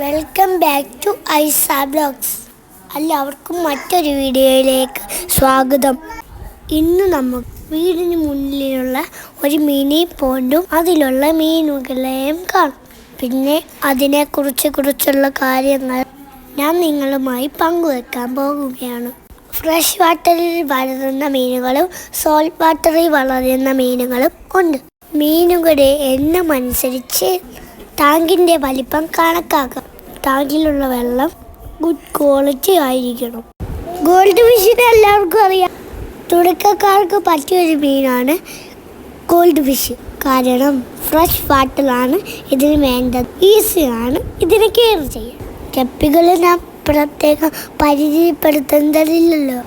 Welcome back to ഐസ blogs എല്ലാവർക്കും മറ്റൊരു വീഡിയോയിലേക്ക് സ്വാഗതം. ഇന്ന് നമ്മൾ വീടിന് മുന്നിലുള്ള ഒരു മിനി പോണ്ടും അതിലുള്ള മീനുകളെയും കാണും. പിന്നെ അതിനെക്കുറിച്ച് കുറിച്ചുള്ള കാര്യങ്ങൾ ഞാൻ നിങ്ങളുമായി പങ്കുവെക്കാൻ പോകുകയാണ്. ഫ്രഷ് വാട്ടറിൽ വളരുന്ന മീനുകളും സോൾട്ട് വാട്ടറിൽ വളരുന്ന മീനുകളും ഉണ്ട്. മീനുകളുടെ എണ്ണമനുസരിച്ച് ടാങ്കിന്റെ വലിപ്പം കണക്കാക്കാം. ടാങ്കിലുള്ള വെള്ളം ഗുഡ് ക്വാളിറ്റി ആയിരിക്കണം. ഗോൾഡ് ഫിഷിനെ എല്ലാവർക്കും അറിയാം. തുടക്കക്കാർക്ക് പറ്റിയൊരു മീനാണ് ഗോൾഡ് ഫിഷ് കാരണം ഫ്രഷ് വാട്ടറാണ് ഇതിന് വേണ്ടത്. ഈസിയാണ് ഇതിന് കെയർ ചെയ്യാൻ. ഗപ്പികളെ നാം പ്രത്യേകം പരിചയപ്പെടുത്തേണ്ടതില്ലല്ലോ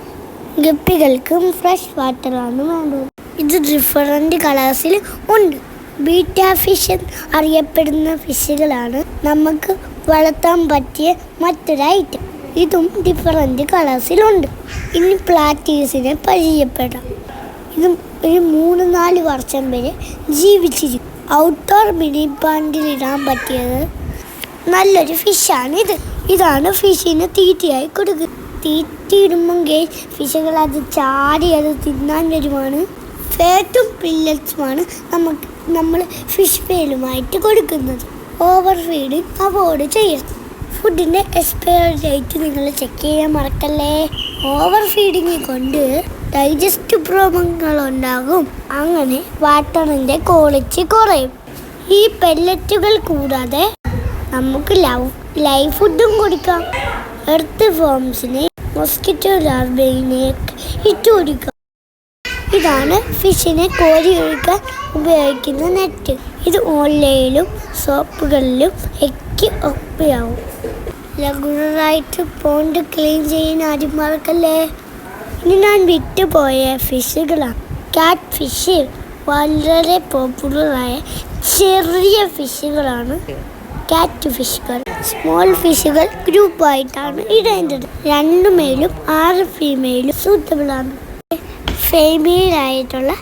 ഗപ്പികൾക്കും ഫ്രഷ് വാട്ടറാണ് വേണ്ടത്. ഇത് ഡിഫറന്റ് കളേഴ്സിൽ ഉണ്ട്. ബീറ്റ ഫിഷ് അറിയപ്പെടുന്ന ഫിഷുകളാണ് നമുക്ക് വളർത്താൻ പറ്റിയ മറ്റൊരു ഐറ്റം ഇതും ഡിഫറെന്റ് കളേഴ്സിലുണ്ട് ഇനി പ്ലാറ്റീസിനെ പരിചയപ്പെടാം. ഇത് ഒരു മൂന്ന് നാല് വർഷം വരെ ജീവിച്ചിരിക്കും. ഔട്ട്ഡോർ മിനി പാൻഡിലിടാൻ പറ്റിയത് നല്ലൊരു ഫിഷാണ് ഇത്. ഇതാണ് ഫിഷിന് തീറ്റയായി കൊടുക്കുക തീറ്റയിടുമ്പോൾ ഫിഷുകൾ അത് ചാടി അത് തിന്നാൻ വരുമാണ് ഫാറ്റും പില്ലറ്റ്സുമാണ് നമുക്ക് നമ്മൾ ഫിഷ് പേലുമായിട്ട് കൊടുക്കുന്നത്. ഓവർ ഫീഡിങ് അവോയ്ഡ് ചെയ്യണം. ഫുഡിന്റെ എക്സ്പയർ ഡേറ്റ് നിങ്ങൾ ചെക്ക് ചെയ്യാൻ മറക്കല്ലേ? ഓവർ ഫീഡിങ് കൊണ്ട് ഡൈജസ്റ്റ് പ്രോബ്ലങ്ങൾ ഉണ്ടാകും. അങ്ങനെ വാട്ടറിന്റെ ക്വാളിറ്റി കുറയും. ഈ പെല്ലറ്റുകൾ കൂടാതെ നമുക്ക് ലവ് ലൈവ് ഫുഡും കൊടുക്കാം. എർത്ത് ഫോംസിനെ മൊസ്കിറ്റോ ലാർബിനെ ഇട്ട് കൊടുക്കാം. ഇതാണ് ഫിഷിനെ കോരി ഒഴുക്കാൻ ഉപയോഗിക്കുന്ന നെറ്റ്. ഇത് ഓൺലൈനിലും സോപ്പുകളിലും ഒക്കെ ഒപ്പയാവും ലഗുണറായിട്ട് പോണ്ട് ക്ലീൻ ചെയ്യാൻ ആരും മറക്കല്ലേ? ഇനി ഞാൻ വിട്ടുപോയ ഫിഷുകളാണ്. കാറ്റ് ഫിഷ് വളരെ പോപ്പുലറായ ചെറിയ ഫിഷുകളാണ് കാറ്റ് ഫിഷുകൾ സ്മോൾ ഫിഷുകൾ ഗ്രൂപ്പായിട്ടാണ് ഇടേണ്ടത്. രണ്ട് മെയിലും ആറ് ഫീമെയിലും സൂട്ടബിൾ ആണ് ആയിട്ടുള്ള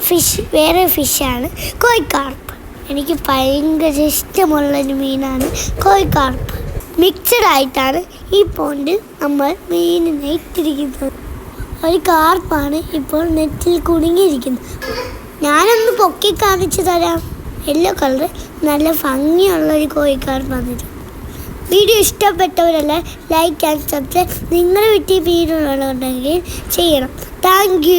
ഫിഷ് വേറെ ഫിഷാണ്. കോഴിക്കാർപ്പ്. എനിക്ക് ഭയങ്കര ഇഷ്ടമുള്ളൊരു മീനാണ് കോഴിക്കാർപ്പ്. മിക്സഡ് ആയിട്ടാണ് ഈ പോണ്ടിൽ നമ്മൾ മീനിനെ ഇട്ടിരിക്കുന്നത്. ഒരു കാർപ്പാണ് ഇപ്പോൾ നെറ്റിൽ കുടുങ്ങിയിരിക്കുന്നത്. ഞാനൊന്ന് പൊക്കി കാണിച്ചു തരാം. യെല്ലോ കളർ നല്ല ഭംഗിയുള്ള ഒരു കോഴിക്കാർപ്പാണ് വീഡിയോ ഇഷ്ടപ്പെട്ടവരല്ല ലൈക്ക് ആൻഡ് സബ്സ്ക്രൈബ് നിങ്ങളുടെ വീട്ടിൽ ഉണ്ടെങ്കിൽ ചെയ്യണം. താങ്ക്